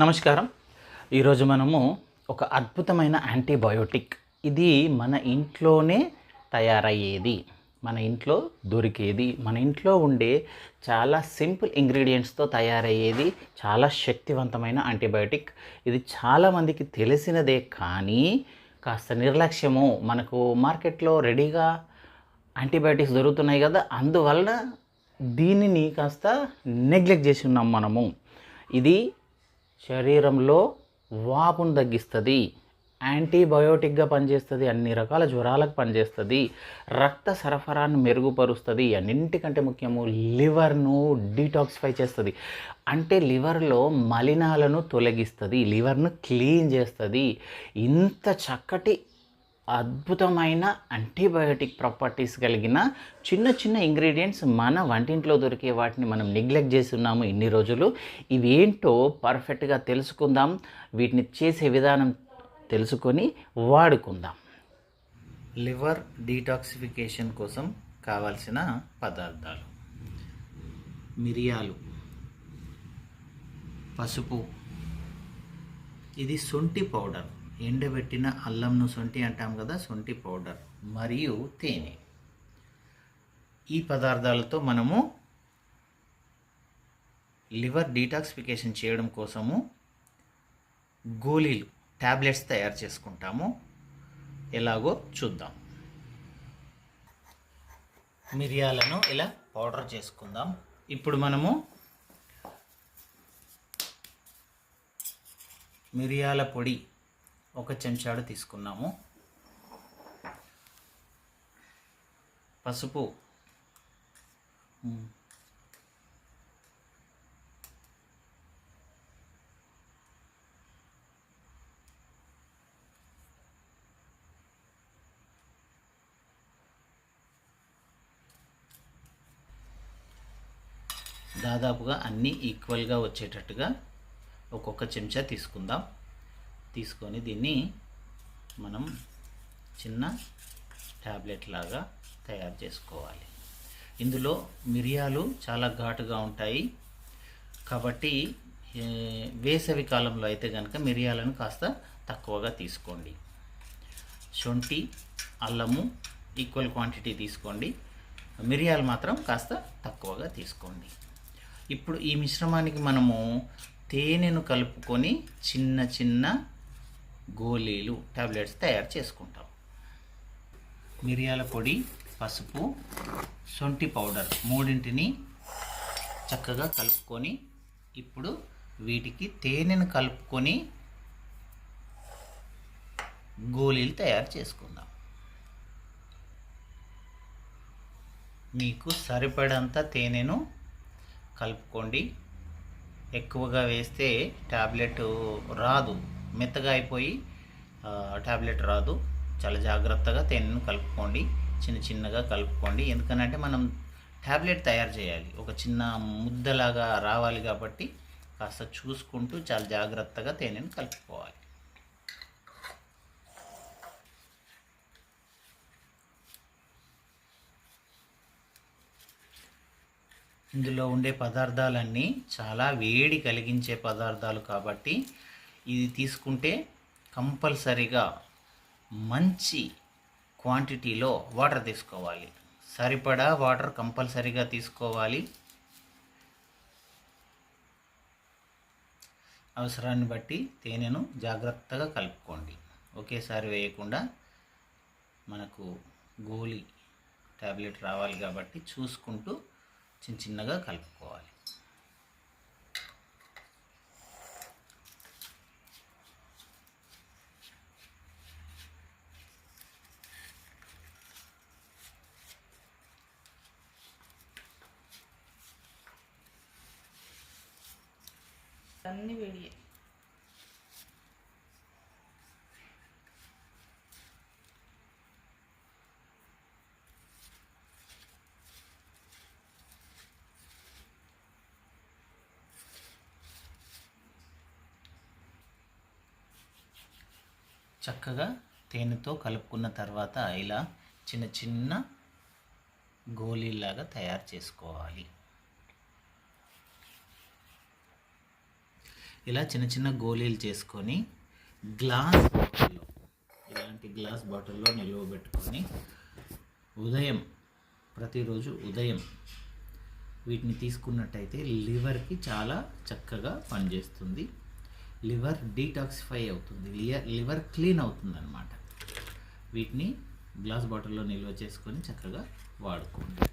నమస్కారం. ఈరోజు మనము ఒక అద్భుతమైన యాంటీబయోటిక్. ఇది మన ఇంట్లోనే తయారయ్యేది మన ఇంట్లో దొరికేది మన ఇంట్లో ఉండే చాలా సింపుల్ ఇంగ్రీడియంట్స్తో తయారయ్యేది చాలా శక్తివంతమైన యాంటీబయోటిక్. ఇది చాలామందికి తెలిసినదే కానీ కాస్త నిర్లక్ష్యము. మనకు మార్కెట్లో రెడీగా యాంటీబయాటిక్స్ దొరుకుతున్నాయి కదా అందువలన దీనిని కాస్త నెగ్లెక్ట్ చేసి ఉన్నాం మనము. ఇది శరీరంలో వాపును తగ్గిస్తుంది. యాంటీబయోటిక్గా పనిచేస్తుంది. అన్ని రకాల జ్వరాలకు పనిచేస్తుంది. రక్త సరఫరాను మెరుగుపరుస్తుంది. అన్నింటికంటే ముఖ్యము లివర్ను డీటాక్సిఫై చేస్తుంది. అంటే లివర్లో మలినాలను తొలగిస్తుంది. లివర్ను క్లీన్ చేస్తుంది. ఇంత చక్కటి అద్భుతమైన యాంటీబయోటిక్ ప్రాపర్టీస్ కలిగిన చిన్న చిన్న ఇంగ్రీడియంట్స్ మన వంటింట్లో దొరికే వాటిని మనం నెగ్లెక్ట్ చేసి ఉన్నాము ఇన్ని రోజులు. ఇవి ఏంటో పర్ఫెక్ట్గా తెలుసుకుందాం. వీటిని చేసే విధానం తెలుసుకొని వాడుకుందాం. లివర్ డీటాక్సిఫికేషన్ కోసం కావాల్సిన పదార్థాలు. మిరియాలు. పసుపు. ఇది శొంఠి పౌడర్. ఎండబెట్టిన అల్లంను సొంటి అంటాం కదా సొంటి పౌడర్ మరియు తేనె. ఈ పదార్థాలతో మనము లివర్ డీటాక్సిఫికేషన్ చేయడం కోసము గోళీలు ట్యాబ్లెట్స్ తయారు చేసుకుంటాము. ఎలాగో చూద్దాం. మిరియాలను ఇలా పౌడర్ చేసుకుందాం. ఇప్పుడు మనము మిరియాల పొడి ఒక చెంచాడు తీసుకున్నాము. పసుపు. దాదాపుగా అన్నీ ఈక్వల్గా వచ్చేటట్టుగా ఒక్కొక్క చెంచా తీసుకుందాం. తీసుకొని దీన్ని మనం చిన్న ట్యాబ్లెట్ లాగా తయారు చేసుకోవాలి. ఇందులో మిరియాలు చాలా ఘాటుగా ఉంటాయి. కాబట్టి వేసవి కాలంలో అయితే కనుక మిరియాలను కాస్త తక్కువగా తీసుకోండి. శొంఠి అల్లము ఈక్వల్ క్వాంటిటీ తీసుకోండి. మిరియాలు మాత్రం కాస్త తక్కువగా తీసుకోండి. ఇప్పుడు ఈ మిశ్రమానికి మనము తేనెను కలుపుకొని చిన్న చిన్న గోళీలు టాబ్లెట్స్ తయారు చేసుకుంటాం. మిరియాల పొడి పసుపు సొంటి పౌడర్ మూడింటిని చక్కగా కలుపుకొని ఇప్పుడు వీటికి తేనెను కలుపుకొని గోళీలు తయారు చేసుకుందాం. మీకు సరిపడంత తేనెను కలుపుకోండి. ఎక్కువగా వేస్తే ట్యాబ్లెట్ రాదు. మెత్తగా అయిపోయి ట్యాబ్లెట్ రాదు. చాలా జాగ్రత్తగా తేనెను కలుపుకోండి. చిన్న చిన్నగా కలుపుకోండి. ఎందుకనంటే మనం ట్యాబ్లెట్ తయారు చేయాలి. ఒక చిన్న ముద్దలాగా రావాలి కాబట్టి కాస్త చూసుకుంటూ చాలా జాగ్రత్తగా తేనెను కలుపుకోవాలి. ఇందులో ఉండే పదార్థాలన్నీ చాలా వేడి కలిగించే పదార్థాలు కాబట్టి ఇది తీసుకుంటే కంపల్సరిగా మంచి క్వాంటిటీలో వాటర్ తీసుకోవాలి. సరిపడా వాటర్ కంపల్సరిగా తీసుకోవాలి. అవసరాన్ని బట్టి తేనెను జాగ్రత్తగా కలుపుకోండి. ఒకేసారి వేయకుండా మనకు గోలి ట్యాబ్లెట్ రావాలి కాబట్టి చూసుకుంటూ చిన్న చిన్నగా కలుపుకోవాలి. అన్ని వేడియే. చక్కగా తేనెతో కలుపుకున్న తర్వాత ఇలా చిన్న చిన్న గోళీలాగా తయారు చేసుకోవాలి. ఇలా చిన్న చిన్న గోళీలు చేసుకొని గ్లాస్ బాటిల్లో ఇలాంటి గ్లాస్ బాటిల్లో నిల్వ పెట్టుకొని ఉదయం ప్రతిరోజు ఉదయం వీటిని తీసుకున్నట్టయితే లివర్కి చాలా చక్కగా పనిచేస్తుంది. లివర్ డీటాక్సిఫై అవుతుంది. లియర్ లివర్ క్లీన్ అవుతుంది అనమాట వీటిని గ్లాస్ బాటిల్లో నిల్వ చేసుకొని చక్కగా వాడుకోండి.